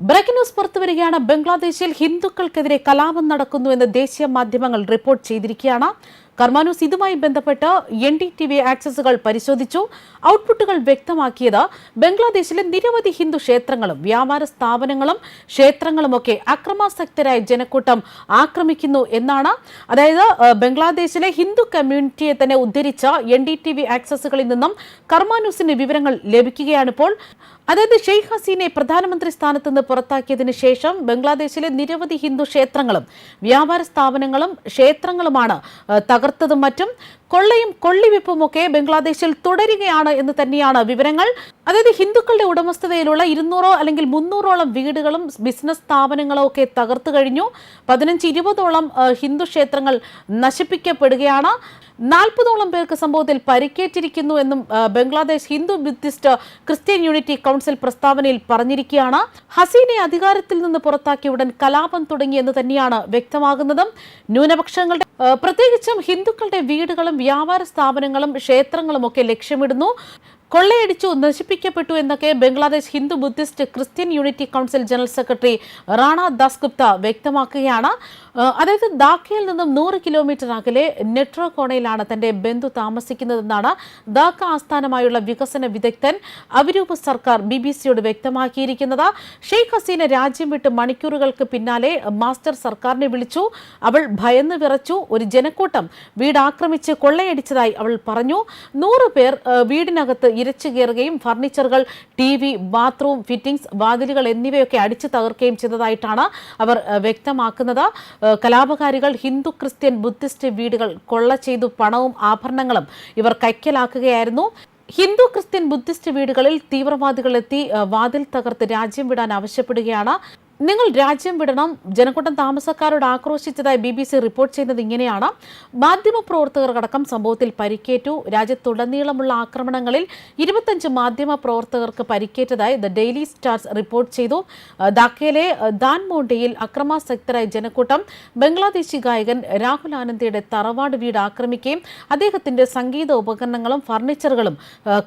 Breaking news പുറത്തുവരികയാണ്. ബംഗ്ലാദേശിൽ ഹിന്ദുക്കൾക്കെതിരെ കലാപം നടക്കുന്നു എന്ന് ദേശീയ മാധ്യമങ്ങൾ റിപ്പോർട്ട് ചെയ്തിരിക്കുകയാണ്. കർമാനൂസ് ഇതുമായി ബന്ധപ്പെട്ട് എൻ ഡി ടി വി ആക്സസുകൾ പരിശോധിച്ചു. ഔട്ട്പുട്ടുകൾ വ്യക്തമാക്കിയത് ബംഗ്ലാദേശിലെ നിരവധി ഹിന്ദു ക്ഷേത്രങ്ങളും വ്യാപാര സ്ഥാപനങ്ങളും ക്ഷേത്രങ്ങളുമൊക്കെ അക്രമാസക്തരായ ജനക്കൂട്ടം ആക്രമിക്കുന്നു എന്നാണ്. അതായത് ബംഗ്ലാദേശിലെ ഹിന്ദു കമ്മ്യൂണിറ്റിയെ തന്നെ ഉദ്ധരിച്ച എൻ ഡി ടി വി ആക്സസുകളിൽ നിന്നും കർമാനൂസിന് വിവരങ്ങൾ ലഭിക്കുകയാണിപ്പോൾ അതായത് ഷെയ്ഖ് ഹസീനെ പ്രധാനമന്ത്രി സ്ഥാനത്ത് നിന്ന് പുറത്താക്കിയതിനു ശേഷം ബംഗ്ലാദേശിലെ നിരവധി ഹിന്ദു ക്ഷേത്രങ്ങളും വ്യാപാര സ്ഥാപനങ്ങളും ക്ഷേത്രങ്ങളുമാണ് തകർത്തതും മറ്റും കൊള്ളയും കൊള്ളിവിപ്പുമൊക്കെ ബംഗ്ലാദേശിൽ തുടരുകയാണ് എന്ന് തന്നെയാണ് വിവരങ്ങൾ. അതായത് ഹിന്ദുക്കളുടെ ഉടമസ്ഥതയിലുള്ള ഇരുന്നൂറോ അല്ലെങ്കിൽ മുന്നൂറോളം വീടുകളും ബിസിനസ് സ്ഥാപനങ്ങളോ ഒക്കെ തകർത്തു കഴിഞ്ഞു. പതിനഞ്ച് ഇരുപതോളം ഹിന്ദു ക്ഷേത്രങ്ങൾ നശിപ്പിക്കപ്പെടുകയാണ്. നാൽപ്പതോളം പേർക്ക് സംഭവത്തിൽ പരിക്കേറ്റിരിക്കുന്നു എന്നും Bangladesh Hindu Buddhist Christian unity council പ്രസ്താവനയിൽ പറഞ്ഞിരിക്കുകയാണ്. ഹസീനെ അധികാരത്തിൽ നിന്ന് പുറത്താക്കിയ ഉടൻ കലാപം തുടങ്ങിയെന്ന് തന്നെയാണ് വ്യക്തമാകുന്നതും. ന്യൂനപക്ഷങ്ങളുടെ പ്രത്യേകിച്ചും ഹിന്ദുക്കളുടെ വീടുകളും വ്യാപാര സ്ഥാപനങ്ങളും ക്ഷേത്രങ്ങളും ഒക്കെ ലക്ഷ്യമിടുന്നു. കൊള്ളയടിച്ചു നശിപ്പിക്കപ്പെട്ടു എന്നൊക്കെ Bangladesh Hindu Buddhist Christian unity council general secretary Rana Das Gupta വ്യക്തമാക്കുകയാണ്. അതായത് ധാക്കയിൽ നിന്നും നൂറ് കിലോമീറ്റർ അകലെ നെട്രോ കോണയിലാണ് തന്റെ ബന്ധു താമസിക്കുന്നതെന്നാണ് ധാക്ക ആസ്ഥാനമായുള്ള വികസന വിദഗ്ധൻ അവിരൂപ സർക്കാർ ബി ബി സിയോട് വ്യക്തമാക്കിയിരിക്കുന്നത്. ഷെയ്ഖ് ഹസീന രാജ്യം വിട്ട് മണിക്കൂറുകൾക്ക് പിന്നാലെ മാസ്റ്റർ സർക്കാരിനെ വിളിച്ചു. അവൾ ഭയന്ന് വിറച്ചു. ഒരു ജനക്കൂട്ടം വീട് ആക്രമിച്ച് കൊള്ളയടിച്ചതായി അവൾ പറഞ്ഞു. നൂറ് പേർ വീടിനകത്ത് ഇരച്ചു കയറുകയും ഫർണിച്ചറുകൾ ടി വി ബാത്റൂം ഫിറ്റിംഗ്സ് വാതിലുകൾ എന്നിവയൊക്കെ അടിച്ചു തകർക്കുകയും ചെയ്തതായിട്ടാണ് അവർ വ്യക്തമാക്കുന്നത്. കലാപകാരികൾ ഹിന്ദു ക്രിസ്ത്യൻ ബുദ്ധിസ്റ്റ് വീടുകൾ കൊള്ള ചെയ്തു പണവും ആഭരണങ്ങളും ഇവർ കൈക്കലാക്കുകയായിരുന്നു. ഹിന്ദു ക്രിസ്ത്യൻ ബുദ്ധിസ്റ്റ് വീടുകളിൽ തീവ്രവാദികളെത്തി വാതിൽ തകർത്ത് രാജ്യം വിടാൻ ആവശ്യപ്പെടുകയാണ്. നിങ്ങൾ രാജ്യം വിടണം. ജനക്കൂട്ടം താമസക്കാരോട് ആക്രോശിച്ചതായി ബി ബി സി റിപ്പോർട്ട് ചെയ്യുന്നത് ഇങ്ങനെയാണ്. മാധ്യമപ്രവർത്തകർക്കടക്കം സംഭവത്തിൽ പരിക്കേറ്റു. രാജ്യത്തുടനീളമുള്ള ആക്രമണങ്ങളിൽ ഇരുപത്തഞ്ച് മാധ്യമ പ്രവർത്തകർക്ക് പരിക്കേറ്റതായി ദ ഡെയിലി സ്റ്റാർസ് റിപ്പോർട്ട് ചെയ്തു. ധാക്കയിലെ ദാൻമോണ്ടയിൽ അക്രമാസക്തരായ ജനക്കൂട്ടം ബംഗ്ലാദേശി ഗായകൻ രാഹുൽ ആനന്ദയുടെ തറവാട് വീട് ആക്രമിക്കുകയും അദ്ദേഹത്തിന്റെ സംഗീത ഉപകരണങ്ങളും ഫർണിച്ചറുകളും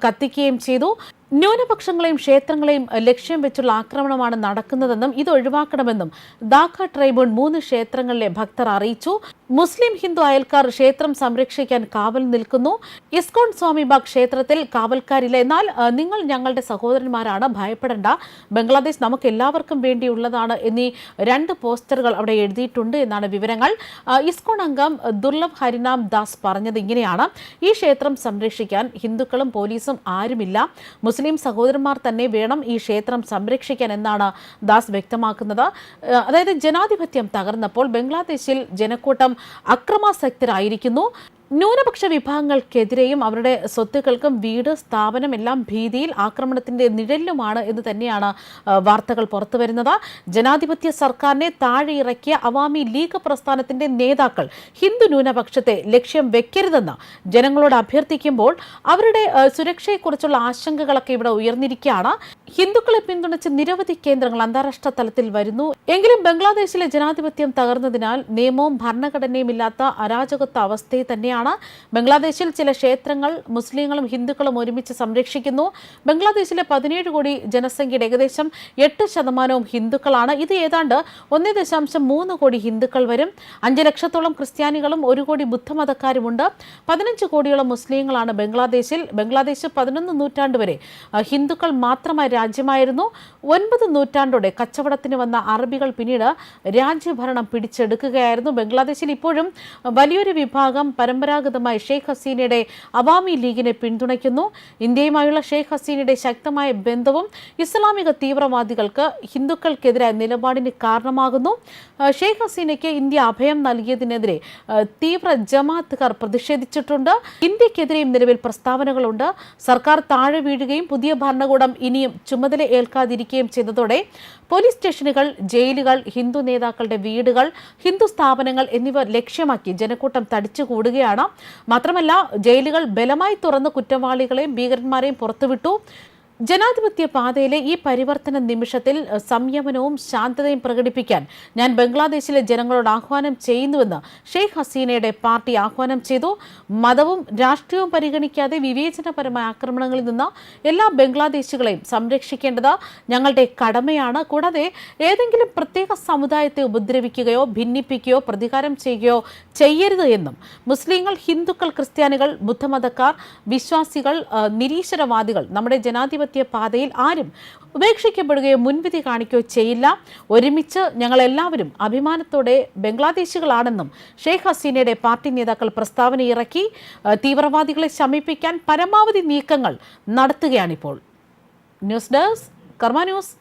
കത്തിക്കുകയും ചെയ്തു. ന്യൂനപക്ഷങ്ങളെയും ക്ഷേത്രങ്ങളെയും ലക്ഷ്യം വെച്ചുള്ള ആക്രമണമാണ് നടക്കുന്നതെന്നും ഇത് ഒഴിവാക്കണമെന്നും ദാഖ ട്രൈബ്യൂൺ മൂന്ന് ക്ഷേത്രങ്ങളിലെ ഭക്തർ അറിയിച്ചു. മുസ്ലിം ഹിന്ദു അയൽക്കാർ ക്ഷേത്രം സംരക്ഷിക്കാൻ കാവൽ നിൽക്കുന്നു. ഇസ്കോൺ സ്വാമിബാഗ് ക്ഷേത്രത്തിൽ കാവൽക്കാരില്ല. എന്നാൽ നിങ്ങൾ ഞങ്ങളുടെ സഹോദരന്മാരാണ്. ഭയപ്പെടേണ്ട. ബംഗ്ലാദേശ് നമുക്ക് എല്ലാവർക്കും വേണ്ടിയുള്ളതാണ് എന്നീ രണ്ട് പോസ്റ്ററുകൾ അവിടെ എഴുതിയിട്ടുണ്ട് എന്നാണ് വിവരങ്ങൾ. ഇസ്കോൺ അംഗം ദുർലഭ് ഹരിനാം ദാസ് പറഞ്ഞത് ഇങ്ങനെയാണ്. ഈ ക്ഷേത്രം സംരക്ഷിക്കാൻ ഹിന്ദുക്കളും പോലീസും ആരുമില്ല. മുസ്ലിം സഹോദരന്മാർ തന്നെ വേണം ഈ ക്ഷേത്രം സംരക്ഷിക്കാൻ എന്നാണ് ദാസ് വ്യക്തമാക്കുന്നത്. അതായത് ജനാധിപത്യം തകർന്നപ്പോൾ ബംഗ്ലാദേശിൽ ജനക്കൂട്ടം അക്രമാസക്തരായിരിക്കുന്നു. ന്യൂനപക്ഷ വിഭാഗങ്ങൾക്കെതിരെയും അവരുടെ സ്വത്തുക്കൾക്കും വീട് സ്ഥാപനം എല്ലാം ഭീതിയിൽ ആക്രമണത്തിന്റെ നിഴലിലുമാണ് എന്ന് തന്നെയാണ് വാർത്തകൾ വാർത്തകൾ പുറത്തുവരുന്നത്. ജനാധിപത്യ സർക്കാരിനെ താഴെയിറക്കിയ അവാമി ലീഗ് പ്രസ്ഥാനത്തിന്റെ നേതാക്കൾ ഹിന്ദു ന്യൂനപക്ഷത്തെ ലക്ഷ്യം വെക്കരുതെന്ന് ജനങ്ങളോട് അഭ്യർത്ഥിക്കുമ്പോൾ അവരുടെ സുരക്ഷയെക്കുറിച്ചുള്ള ആശങ്കകളൊക്കെ ഇവിടെ ഉയർന്നിരിക്കുകയാണ്. ഹിന്ദുക്കളെ പിന്തുണച്ച് നിരവധി കേന്ദ്രങ്ങൾ അന്താരാഷ്ട്ര തലത്തിൽ വരുന്നു. എങ്കിലും ബംഗ്ലാദേശിലെ ജനാധിപത്യം തകർന്നതിനാൽ നിയമവും ഭരണഘടനയും ഇല്ലാത്ത അരാജകത്വ അവസ്ഥയെ തന്നെയാണ് ബംഗ്ലാദേശിൽ ചില ക്ഷേത്രങ്ങൾ മുസ്ലിങ്ങളും ഹിന്ദുക്കളും ഒരുമിച്ച് സംരക്ഷിക്കുന്നു. ബംഗ്ലാദേശിലെ പതിനേഴ് കോടി ജനസംഖ്യയുടെ ഏകദേശം എട്ട് ശതമാനവും ഹിന്ദുക്കളാണ്. ഇത് ഏതാണ്ട് ഒന്നേ ദശാംശം മൂന്ന് കോടി ഹിന്ദുക്കൾ വരും. അഞ്ച് ലക്ഷത്തോളം ക്രിസ്ത്യാനികളും ഒരു കോടി ബുദ്ധമതക്കാരുമുണ്ട്. പതിനഞ്ച് കോടിയോളം മുസ്ലിങ്ങളാണ് ബംഗ്ലാദേശിൽ. ബംഗ്ലാദേശ് പതിനൊന്ന് നൂറ്റാണ്ട് വരെ ഹിന്ദുക്കൾ മാത്രമായ രാജ്യമായിരുന്നു. ഒൻപത് നൂറ്റാണ്ടോടെ കച്ചവടത്തിന് വന്ന അറബികൾ പിന്നീട് രാജ്യഭരണം പിടിച്ചെടുക്കുകയായിരുന്നു. ബംഗ്ലാദേശിൽ ഇപ്പോഴും വലിയൊരു വിഭാഗം പരമ്പരാഗതമായി ഷെയ്ഖ് ഹസീനയുടെ അവാമി ലീഗിനെ പിന്തുണയ്ക്കുന്നു. ഇന്ത്യയുമായുള്ള ഷെയ്ഖ് ഹസീനയുടെ ശക്തമായ ബന്ധവും ഇസ്ലാമിക തീവ്രവാദികൾക്ക് ഹിന്ദുക്കൾക്കെതിരായ നിലപാടിന് കാരണമാകുന്നു. ഷെയ്ഖ് ഹസീനയ്ക്ക് ഇന്ത്യ അഭയം നൽകിയതിനെതിരെ തീവ്ര ജമാഅത്തുകാർ പ്രതിഷേധിച്ചിട്ടുണ്ട്. ഇന്ത്യക്കെതിരെയും നിലവിൽ പ്രസ്താവനകളുണ്ട്. സർക്കാർ താഴെ വീഴുകയും പുതിയ ഭരണകൂടം ഇനിയും ചുമതല ഏൽക്കാതിരിക്കുകയും ചെയ്തതോടെ പോലീസ് സ്റ്റേഷനുകൾ ജയിലുകൾ ഹിന്ദു നേതാക്കളുടെ വീടുകൾ ഹിന്ദു സ്ഥാപനങ്ങൾ എന്നിവ ലക്ഷ്യമാക്കി ജനക്കൂട്ടം തടിച്ചുകൂടുകയാണ്. മാത്രമല്ല ജയിലുകൾ ബലമായി തുറന്ന് കുറ്റവാളികളെയും ഭീകരന്മാരെയും പുറത്തുവിട്ടു. ജനാധിപത്യ പാതയിലെ ഈ പരിവർത്തന നിമിഷത്തിൽ സംയമനവും ശാന്തതയും പ്രകടിപ്പിക്കാൻ ഞാൻ ബംഗ്ലാദേശിലെ ജനങ്ങളോട് ആഹ്വാനം ചെയ്യുന്നുവെന്ന് ഷെയ്ഖ് ഹസീനയുടെ പാർട്ടി ആഹ്വാനം ചെയ്തു. മതവും രാഷ്ട്രീയവും പരിഗണിക്കാതെ വിവേചനപരമായ ആക്രമണങ്ങളിൽ നിന്ന് എല്ലാ ബംഗ്ലാദേശികളെയും സംരക്ഷിക്കേണ്ടത് ഞങ്ങളുടെ കടമയാണ്. കൂടാതെ ഏതെങ്കിലും പ്രത്യേക സമുദായത്തെ ഉപദ്രവിക്കുകയോ ഭിന്നിപ്പിക്കുകയോ പ്രതികാരം ചെയ്യുകയോ ചെയ്യരുത് എന്നും മുസ്ലിങ്ങൾ ഹിന്ദുക്കൾ ക്രിസ്ത്യാനികൾ ബുദ്ധമതക്കാർ വിശ്വാസികൾ നിരീശ്വരവാദികൾ നമ്മുടെ ജനാധിപത്യ പാതയിൽ ആരും ഉപേക്ഷിക്കപ്പെടുകയോ മുൻവിധി കാണിക്കുകയോ ചെയ്യില്ല. ഒരുമിച്ച് ഞങ്ങൾ എല്ലാവരും അഭിമാനത്തോടെ ബംഗ്ലാദേശികളാണെന്നും ഷെയ്ഖ് ഹസീനയുടെ പാർട്ടി നേതാക്കൾ പ്രസ്താവന ഇറക്കി. തീവ്രവാദികളെ ശമിപ്പിക്കാൻ പരമാവധി നീക്കങ്ങൾ നടത്തുകയാണിപ്പോൾ. News desk Karma news.